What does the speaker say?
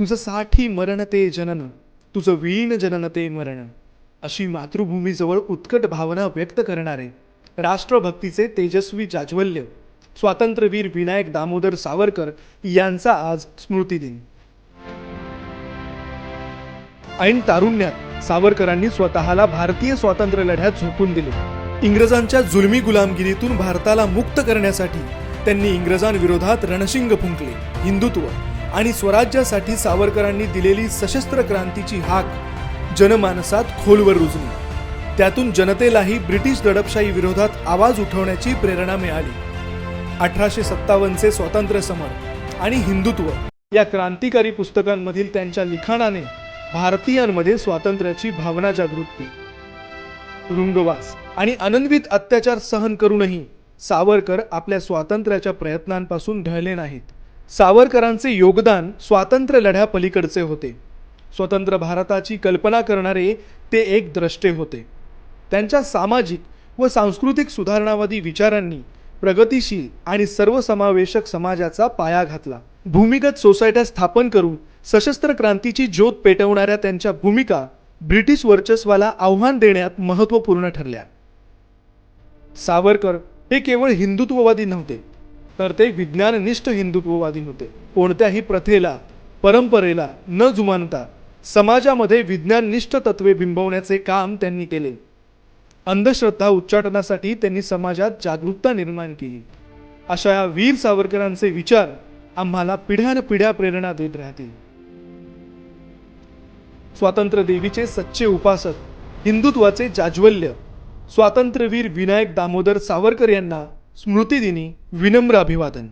तुझं साठी मरण ते जनन तुझं वीण जनन ते मरण. अशी मातृभूमीजवळ उत्कट भावना व्यक्त करणारे राष्ट्रभक्तीचे तेजस्वी जाज्वल्य स्वातंत्र्यवीर विनायक दामोदर सावरकर यांचा आज स्मृतिदिन. ऐन तारुण्यात सावरकरांनी स्वतःला भारतीय स्वातंत्र्य लढ्यात झोकून दिले. इंग्रजांच्या जुलमी गुलामगिरीतून भारताला मुक्त करण्यासाठी त्यांनी इंग्रजांविरोधात रणशिंग फुंकले हिंदुत्व. आणि स्वराज्यासाठी सावरकरांनी दिलेली सशस्त्र क्रांतीची हाक जनमानसात खोलवर रुजली. त्यातून जनतेलाही ब्रिटिश दडपशाही विरोधात आवाज उठवण्याची प्रेरणा मिळाली. अठराशे सत्तावन्नचे स्वातंत्र्य समर आणि हिंदुत्व या क्रांतिकारी पुस्तकांमधील त्यांच्या लिखाणाने भारतीयांमध्ये स्वातंत्र्याची भावना जागृत. केली रुंगवास आणि अनन्वित अत्याचार सहन करूनही सावरकर आपल्या स्वातंत्र्याच्या प्रयत्नांपासून ढळले नाहीत. सावरकरांचे योगदान स्वातंत्र्य लढ्यापलीकडचे होते. स्वतंत्र भारताची कल्पना करणारे ते एक द्रष्टे होते. त्यांच्या सामाजिक व सांस्कृतिक सुधारणावादी विचारांनी प्रगतिशील आणि सर्वसमावेशक समाजाचा पाया घातला. भूमिगत सोसायट्या स्थापन करून सशस्त्र क्रांतीची ज्योत पेटवणाऱ्या त्यांच्या भूमिका ब्रिटिश वर्चस्वाला आव्हान देण्यात महत्त्वपूर्ण ठरल्या. सावरकर हे केवळ हिंदुत्ववादी नव्हते तर ते विज्ञाननिष्ठ हिंदुत्ववादी होते. कोणत्याही प्रथेला परंपरेला न जुमानता समाजामध्ये विज्ञाननिष्ठ तत्वे बिंबवण्याचे काम त्यांनी केले. अंधश्रद्धा उच्चाटनासाठी त्यांनी समाजात जागरूकता निर्माण केली. अशा या वीर सावरकरांचे विचार आम्हाला पिढ्यानपिढ्या प्रेरणा देत राहतील. स्वातंत्र्य देवीचे सच्चे उपासक हिंदुत्वाचे जाज्वल्य स्वातंत्र्यवीर विनायक दामोदर सावरकर यांना સ્મૃતિદિની વિનમ્ર અભિવાદન.